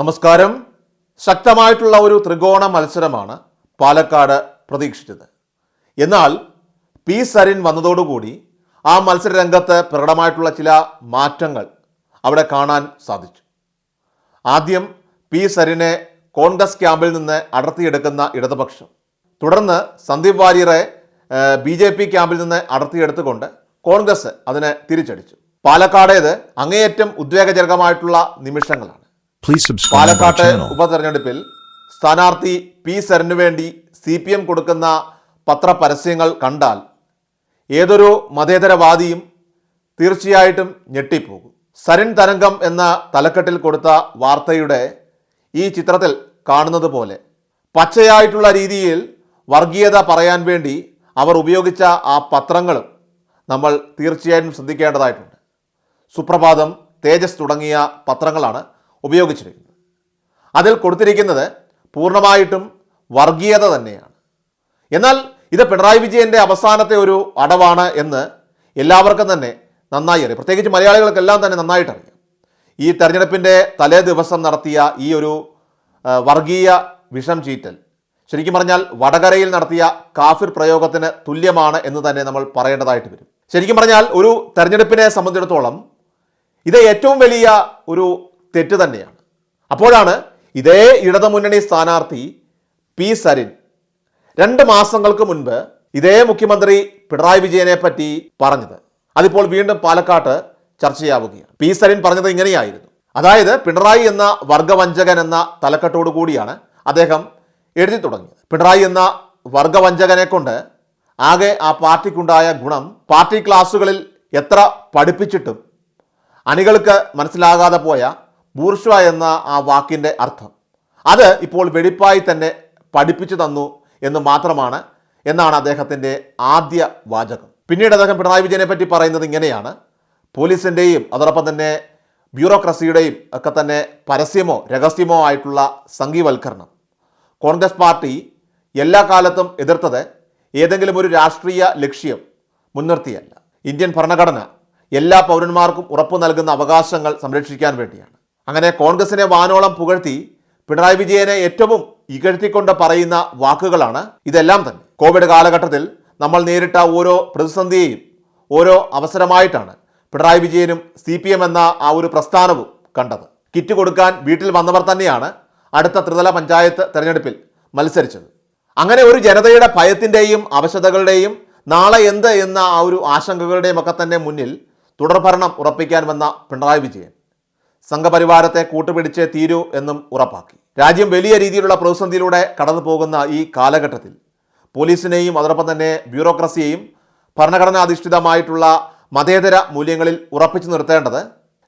നമസ്കാരം. ശക്തമായിട്ടുള്ള ഒരു ത്രികോണ മത്സരമാണ് പാലക്കാട് പ്രതീക്ഷിച്ചത്. എന്നാൽ പി സരിൻ വന്നതോടുകൂടി ആ മത്സര രംഗത്ത് പ്രകടമായിട്ടുള്ള ചില മാറ്റങ്ങൾ അവിടെ കാണാൻ സാധിച്ചു. ആദ്യം പി സരിനെ കോൺഗ്രസ് ക്യാമ്പിൽ നിന്ന് അടർത്തിയെടുക്കുന്ന ഇടതുപക്ഷം. തുടർന്ന് സന്ദീപ് വാര്യറെ ബി ജെ പി ക്യാമ്പിൽ നിന്ന് അടർത്തിയെടുത്തുകൊണ്ട് കോൺഗ്രസ് അതിനെ തിരിച്ചടിച്ചു. പാലക്കാടേത് അങ്ങേയറ്റം ഉദ്വേഗജനകമായിട്ടുള്ള നിമിഷങ്ങളാണ്. Please സബ്സ്ക്രൈബ് പാലക്കാട്ട് ഉപതെരഞ്ഞെടുപ്പിൽ സ്ഥാനാർത്ഥി പി സരനു വേണ്ടി സി പി എം കൊടുക്കുന്ന പത്രപരസ്യങ്ങൾ കണ്ടാൽ ഏതൊരു മതേതരവാദിയും തീർച്ചയായിട്ടും ഞെട്ടിപ്പോകും. സരിൻ തരംഗം എന്ന തലക്കെട്ടിൽ കൊടുത്ത വാർത്തയുടെ ഈ ചിത്രത്തിൽ കാണുന്നത് പോലെ പച്ചയായിട്ടുള്ള രീതിയിൽ വർഗീയത പറയാൻ വേണ്ടി അവർ ഉപയോഗിച്ച ആ പത്രങ്ങളും നമ്മൾ തീർച്ചയായിട്ടും ശ്രദ്ധിക്കേണ്ടതായിട്ടുണ്ട്. സുപ്രഭാതം തേജസ് തുടങ്ങിയ പത്രങ്ങളാണ് ഉപയോഗിച്ചിരിക്കുന്നത് അതിൽ കൊടുത്തിരിക്കുന്നത് പൂർണമായിട്ടും വർഗീയത തന്നെയാണ്. എന്നാൽ ഇത് പിണറായി വിജയന്റെ അവസാനത്തെ ഒരു അടവാണ് എന്ന് എല്ലാവർക്കും തന്നെ നന്നായി അറിയാം. പ്രത്യേകിച്ച് മലയാളികൾക്കെല്ലാം തന്നെ നന്നായിട്ട് അറിയാം. ഈ തെരഞ്ഞെടുപ്പിന്റെ തലേ ദിവസം നടത്തിയ ഈ ഒരു വർഗീയ വിഷം ചീറ്റൽ ശരിക്കും പറഞ്ഞാൽ വടകരയിൽ നടത്തിയ കാഫിർ പ്രയോഗത്തിന് തുല്യമാണ് എന്ന് തന്നെ നമ്മൾ പറയേണ്ടതായിട്ട് വരും. ശരിക്കും പറഞ്ഞാൽ ഒരു തെരഞ്ഞെടുപ്പിനെ സംബന്ധിച്ചിടത്തോളം ഇത് ഏറ്റവും വലിയ ഒരു തെറ്റ് തന്നെയാണ്. അപ്പോഴാണ് ഇതേ ഇടതുമുന്നണി സ്ഥാനാർത്ഥി പി സരിൻ രണ്ട് മാസങ്ങൾക്ക് മുൻപ് ഇതേ മുഖ്യമന്ത്രി പിണറായി വിജയനെ പറ്റി പറഞ്ഞത്. അതിപ്പോൾ വീണ്ടും പാലക്കാട്ട് ചർച്ചയാവുകയാണ്. പി സരിൻ പറഞ്ഞത് ഇങ്ങനെയായിരുന്നു. അതായത് പിണറായി എന്ന വർഗവഞ്ചകൻ എന്ന തലക്കെട്ടോടു കൂടിയാണ് അദ്ദേഹം എഴുതി തുടങ്ങിയത്. പിണറായി എന്ന വർഗവഞ്ചകനെ കൊണ്ട് ആകെ ആ പാർട്ടിക്കുണ്ടായ ഗുണം പാർട്ടി ക്ലാസ്സുകളിൽ എത്ര പഠിപ്പിച്ചിട്ടും അണികൾക്ക് മനസ്സിലാകാതെ പോയ ബൂർഷ്വ എന്ന ആ വാക്കിന്റെ അർത്ഥം. അത് ഇപ്പോൾ വെടിപ്പായി തന്നെ പഠിപ്പിച്ചു തന്നു എന്ന് മാത്രമാണ് എന്നാണ് അദ്ദേഹത്തിന്റെ ആദ്യ വാചകം. പിന്നീട് അദ്ദേഹം പിണറായി വിജയനെ പറ്റി പറയുന്നത് ഇങ്ങനെയാണ്. പോലീസിന്റെയും അതോടൊപ്പം തന്നെ ബ്യൂറോക്രസിയുടെയും ഒക്കെ തന്നെ പരസ്യമോ രഹസ്യമോ ആയിട്ടുള്ള സംഘീവൽക്കരണം. കോൺഗ്രസ് പാർട്ടി എല്ലാ കാലത്തും എതിർത്തത് ഏതെങ്കിലും ഒരു രാഷ്ട്രീയ ലക്ഷ്യം മുൻനിർത്തിയല്ല. ഇന്ത്യൻ ഭരണഘടന എല്ലാ പൗരന്മാർക്കും ഉറപ്പു നൽകുന്ന അവകാശങ്ങൾ സംരക്ഷിക്കാൻ വേണ്ടിയാണ്. അങ്ങനെ കോൺഗ്രസിനെ വാനോളം പുകഴ്ത്തി പിണറായി വിജയനെ ഏറ്റവും ഇകഴ്ത്തിക്കൊണ്ട് പറയുന്ന വാക്കുകളാണ് ഇതെല്ലാം തന്നെ. കോവിഡ് കാലഘട്ടത്തിൽ നമ്മൾ നേരിട്ട ഓരോ പ്രതിസന്ധിയെയും ഓരോ അവസരമായിട്ടാണ് പിണറായി വിജയനും സി പി എം എന്ന ആ ഒരു പ്രസ്ഥാനവും കണ്ടത്. കിറ്റ് കൊടുക്കാൻ വീട്ടിൽ വന്നവർ തന്നെയാണ് അടുത്ത ത്രിതല പഞ്ചായത്ത് തെരഞ്ഞെടുപ്പിൽ മത്സരിച്ചത്. അങ്ങനെ ഒരു ജനതയുടെ ഭയത്തിന്റെയും അവശതകളുടെയും നാളെ എന്ത് എന്ന ആ ഒരു ആശങ്കകളുടെയും ഒക്കെ തന്നെ മുന്നിൽ തുടർഭരണം ഉറപ്പിക്കാൻ വന്ന പിണറായി വിജയൻ. സംഘപരിവാരത്തെ കൂട്ടുപിടിച്ചേ തീരൂ എന്നും ഉറപ്പാക്കി. രാജ്യം വലിയ രീതിയിലുള്ള പ്രതിസന്ധിയിലൂടെ കടന്നു പോകുന്ന ഈ കാലഘട്ടത്തിൽ പോലീസിനെയും അതോടൊപ്പം തന്നെ ബ്യൂറോക്രസിയെയും ഭരണഘടനാധിഷ്ഠിതമായിട്ടുള്ള മതേതര മൂല്യങ്ങളിൽ ഉറപ്പിച്ചു നിർത്തേണ്ടത്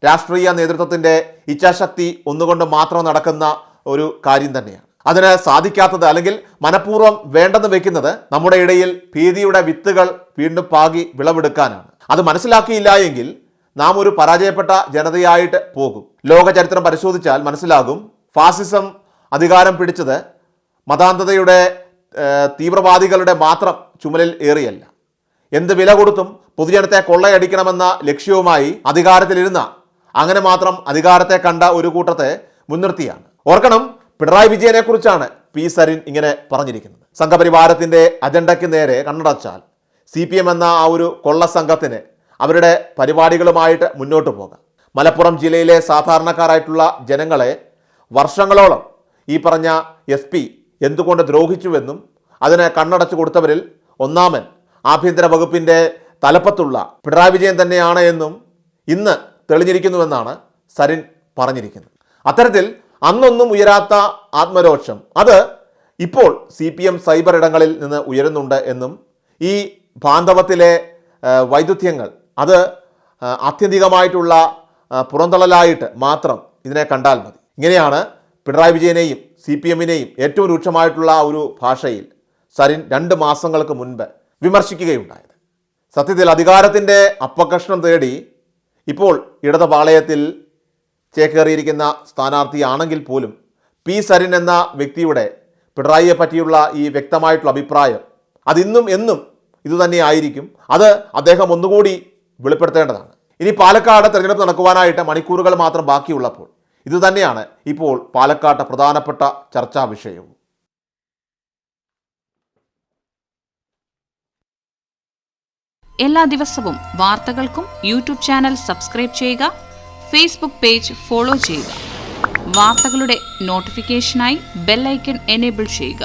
രാഷ്ട്രീയ നേതൃത്വത്തിന്റെ ഇച്ഛാശക്തി ഒന്നുകൊണ്ട് മാത്രം നടക്കുന്ന ഒരു കാര്യം തന്നെയാണ്. അതിന് സാധിക്കാത്തത് അല്ലെങ്കിൽ മനഃപൂർവം വേണ്ടെന്ന് വെക്കുന്നത് നമ്മുടെ ഇടയിൽ ഭീതിയുടെ വിത്തുകൾ വീണ്ടും പാകി വിളവെടുക്കാനാണ്. അത് മനസ്സിലാക്കിയില്ല എങ്കിൽ നാം ഒരു പരാജയപ്പെട്ട ജനതയായിട്ട് പോകും. ലോക ചരിത്രം പരിശോധിച്ചാൽ മനസ്സിലാകും ഫാസിസം അധികാരം പിടിച്ചത് മതാന്തതയുടെ തീവ്രവാദികളുടെ മാത്രം ചുമലിൽ ഏറിയല്ല. എന്ത് വില കൊടുത്തും പൊതുജനത്തെ കൊള്ളയടിക്കണമെന്ന ലക്ഷ്യവുമായി അധികാരത്തിലിരുന്ന അങ്ങനെ മാത്രം അധികാരത്തെ കണ്ട ഒരു കൂട്ടത്തെ മുൻനിർത്തിയാണ്. ഓർക്കണം പിണറായി വിജയനെ കുറിച്ചാണ് പി സരിൻ ഇങ്ങനെ പറഞ്ഞിരിക്കുന്നത്. സംഘപരിവാരത്തിന്റെ അജണ്ടയ്ക്ക് നേരെ കണ്ണടച്ചാൽ സി പി എം എന്ന ആ ഒരു കൊള്ള സംഘത്തിന് അവരുടെ പരിപാടികളുമായിട്ട് മുന്നോട്ട് പോകാം. മലപ്പുറം ജില്ലയിലെ സാധാരണക്കാരായിട്ടുള്ള ജനങ്ങളെ വർഷങ്ങളോളം ഈ പറഞ്ഞ എസ് പി എന്തുകൊണ്ട് ദ്രോഹിച്ചുവെന്നും അതിനെ കണ്ണടച്ചു കൊടുത്തവരിൽ ഒന്നാമൻ ആഭ്യന്തര വകുപ്പിന്റെ തലപ്പത്തുള്ള പിണറായി വിജയൻ തന്നെയാണ് എന്നും ഇന്ന് തെളിഞ്ഞിരിക്കുന്നുവെന്നാണ് സരിൻ പറഞ്ഞിരിക്കുന്നത്. അത്തരത്തിൽ അന്നൊന്നും ഉയരാത്ത ആത്മരോക്ഷം അത് ഇപ്പോൾ സി പി എം സൈബർ ഇടങ്ങളിൽ നിന്ന് ഉയരുന്നുണ്ട് എന്നും ഈ ബാന്ധവത്തിലെ ആ, വൈരുദ്ധ്യങ്ങൾ അത് ആത്യന്തികമായിട്ടുള്ള പുറന്തള്ളലായിട്ട് മാത്രം ഇതിനെ കണ്ടാൽ മതി. ഇങ്ങനെയാണ് പിണറായി വിജയനെയും സി പി എമ്മിനെയും ഏറ്റവും രൂക്ഷമായിട്ടുള്ള ഒരു ഭാഷയിൽ സരിൻ രണ്ട് മാസങ്ങൾക്ക് മുൻപ് വിമർശിക്കുകയുണ്ടായത്. സത്യത്തിൽ അധികാരത്തിന്റെ അപ്പകഷ്ണം തേടി ഇപ്പോൾ ഇടതുപാളയത്തിൽ ചേക്കേറിയിരിക്കുന്ന സ്ഥാനാർത്ഥിയാണെങ്കിൽ പോലും പി സരിൻ എന്ന വ്യക്തിയുടെ പിണറായിയെ പറ്റിയുള്ള ഈ വ്യക്തമായിട്ടുള്ള അഭിപ്രായം അതിന്നും എന്നും ഇതുതന്നെ ആയിരിക്കും അത് അദ്ദേഹം ഒന്നുകൂടി വെളിപ്പെടുത്തേണ്ടതാണ്. ഇനി പാലക്കാട് തെരഞ്ഞെടുപ്പ് നടക്കുവാനായിട്ട് മണിക്കൂറുകൾ മാത്രം ബാക്കിയുള്ളപ്പോൾ ഇതുതന്നെയാണ് ഇപ്പോൾ പാലക്കാട്ട് പ്രധാനപ്പെട്ട ചർച്ചാ വിഷയവും. എല്ലാ ദിവസവും വാർത്തകൾക്കും യൂട്യൂബ് ചാനൽ സബ്സ്ക്രൈബ് ചെയ്യുക ഫേസ്ബുക്ക് പേജ് ഫോളോ ചെയ്യുക. വാർത്തകളുടെ നോട്ടിഫിക്കേഷനായി ബെല്ലൈക്കൺ എനേബിൾ ചെയ്യുക.